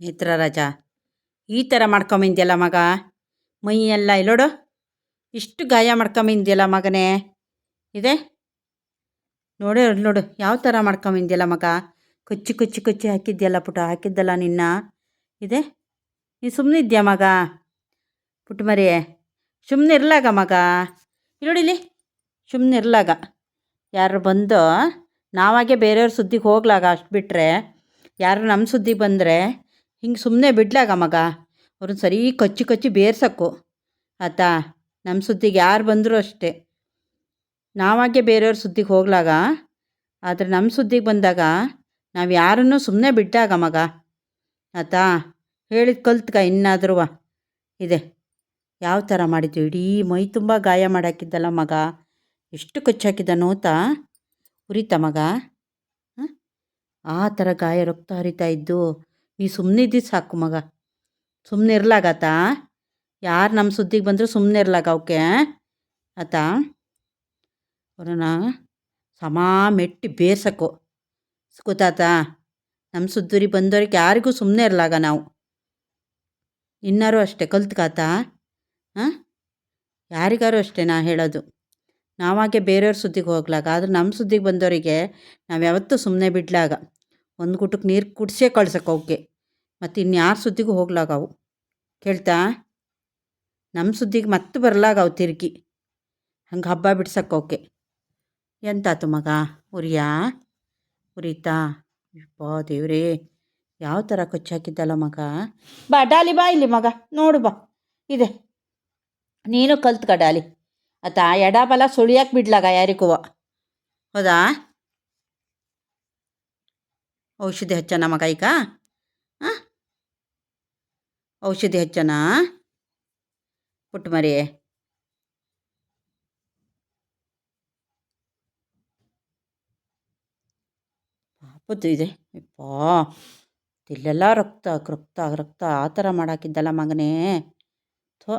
ನೇತ್ರ ರಾಜ, ಈ ಥರ ಮಾಡ್ಕೊಂಬಿಂದ್ಯಲ್ಲ ಮಗ? ಮೈಯೆಲ್ಲ ಇಲ್ಲೋಡು ಇಷ್ಟು ಗಾಯ ಮಾಡ್ಕೊಂಬಿಂದ್ಯಲ್ಲ ಮಗನೇ. ಇದೆ? ನೋಡು ನೋಡು, ಯಾವ ಥರ ಮಾಡ್ಕೊಂಬಿಂದ್ಯಲ್ಲ ಮಗ? ಕೊಚ್ಚಿ ಕೊಚ್ಚಿ ಕೊಚ್ಚಿ ಹಾಕಿದ್ಯಲ್ಲ ಪುಟ, ಹಾಕಿದ್ದಲ್ಲ ನಿನ್ನ. ಇದೆ? ನೀನು ಸುಮ್ಮನೆ ಇದೆಯಾ ಮಗ? ಪುಟ್ಟ ಮರಿ ಸುಮ್ಮನೆ ಇರಲಾಗ ಮಗ? ಇಲ್ಲೋಡಿಲಿ ಸುಮ್ಮನೆ ಇರಲಾಗ. ಯಾರು ಬಂದು ನಾವಾಗೆ ಬೇರೆಯವ್ರ ಸುದ್ದಿಗೆ ಹೋಗ್ಲಾಗ ಅಷ್ಟು ಬಿಟ್ಟರೆ ಯಾರು ನಮ್ಮ ಸುದ್ದಿಗೆ ಬಂದರೆ ಹಿಂಗೆ ಸುಮ್ಮನೆ ಬಿಡ್ಲಾಗ ಮಗ. ಅವ್ರನ್ನ ಸರಿ ಕಚ್ಚಿ ಕಚ್ಚಿ ಬೇರ್ಸಕ್ಕು. ಆತಾ ನಮ್ಮ ಸುದ್ದಿಗೆ ಯಾರು ಬಂದರೂ ಅಷ್ಟೇ. ನಾವಾಗೆ ಬೇರೆಯವ್ರ ಸುದ್ದಿಗೆ ಹೋಗ್ಲಾಗ, ಆದರೆ ನಮ್ಮ ಸುದ್ದಿಗೆ ಬಂದಾಗ ನಾವು ಯಾರನ್ನೂ ಸುಮ್ಮನೆ ಬಿಟ್ಟಾಗ ಮಗ. ಆತಾ, ಹೇಳಿದ ಕಲ್ತ್ಕ ಇನ್ನಾದ್ರೂ ಇದೆ, ಯಾವ ಥರ ಮಾಡಿದ್ದು ಇಡೀ ಮೈ ತುಂಬ ಗಾಯ ಮಾಡಾಕಿದ್ದಲ್ಲ ಮಗ. ಎಷ್ಟು ಕಚ್ಚಾಕಿದ್ದ ನೋತ ಉರಿತ ಮಗ. ಆ ಥರ ಗಾಯ ರಕ್ತ ಹರಿತಾ ಇದ್ದು ನೀ ಸುಮ್ಮನೆ ಇದ್ದಿದ್ದು ಸಾಕು ಮಗ. ಸುಮ್ಮನೆ ಇರ್ಲಾಗತ್ತ ಯಾರು ನಮ್ಮ ಸುದ್ದಿಗೆ ಬಂದರೂ ಸುಮ್ಮನೆ ಇರ್ಲಾಗ ಅವಕ್ಕೆ ಆತ? ಅವ್ರನ್ನ ಸಮ ಮೆಟ್ಟಿ ಬೇರ್ಸಕ್ಕು. ಗೊತ್ತಾತ? ನಮ್ಮ ಸುದ್ದೂರಿ ಬಂದವ್ರಿಗೆ ಯಾರಿಗೂ ಸುಮ್ಮನೆ ಇರ್ಲಾಗ ನಾವು. ಇನ್ನಾರು ಅಷ್ಟೇ ಕಲ್ತ್ಕಾತ ಹಾಂ ಯಾರಿಗಾರು ಅಷ್ಟೇ ನಾ ಹೇಳೋದು. ನಾವಾಗೆ ಬೇರೆಯವ್ರ ಸುದ್ದಿಗೆ ಹೋಗ್ಲಾಗ, ಆದ್ರೆ ನಮ್ಮ ಸುದ್ದಿಗೆ ಬಂದವರಿಗೆ ನಾವು ಯಾವತ್ತೂ ಸುಮ್ಮನೆ ಬಿಡ್ಲಾಗ. ಒಂದು ಗುಟಕ್ಕೆ ನೀರು ಕುಡಿಸೇ ಕಳ್ಸಕ್ಕೆ ಅವಕ್ಕೆ ಮತ್ತು ಇನ್ಯಾರ ಸುದ್ದಿಗೂ ಹೋಗ್ಲಾಗ ಅವು ಕೇಳ್ತಾ? ನಮ್ಮ ಸುದ್ದಿಗೆ ಮತ್ತೆ ಬರಲಾಗ ಅವು ತಿರುಗಿ. ಹಂಗೆ ಹಬ್ಬ ಬಿಡ್ಸಕ್ಕೆ ಅವಕ್ಕೆ ಎಂತಾತು ಮಗ? ಉರಿಯಾ? ಉರಿತಾ? ಬಾ ದೇವ್ರೇ, ಯಾವ ಥರ ಕೊಚ್ಚಾಕಿದ್ದಲ್ಲ ಮಗ? ಬಾ, ಡಾಲಿ ಬಾ ಇಲ್ಲಿ ಮಗ. ನೋಡು ಬಾ. ಇದೆ. ನೀನು ಕಲ್ತ್ಕ ಡಾಲಿ. ಆತ ಎಡ ಸುಳಿಯಾಕೆ ಬಿಡ್ಲಾಗ ಯಾರಿಗೂ ಹೌದಾ? ಔಷಧಿ ಹಚ್ಚನ ಮಗ ಈಗ? ಔಷಧಿ ಹಚ್ಚನ? ಪುಟ್ಟ ಮರಿ. ಪಾಪದ್ದು ಇದೆ. ಅಪ್ಪಾ ಇಲ್ಲೆಲ್ಲ ರಕ್ತ ರಕ್ತ ರಕ್ತ ಆ ಥರ ಮಾಡಾಕಿದ್ದಲ್ಲ ಮಗನೇ. ಥೋ.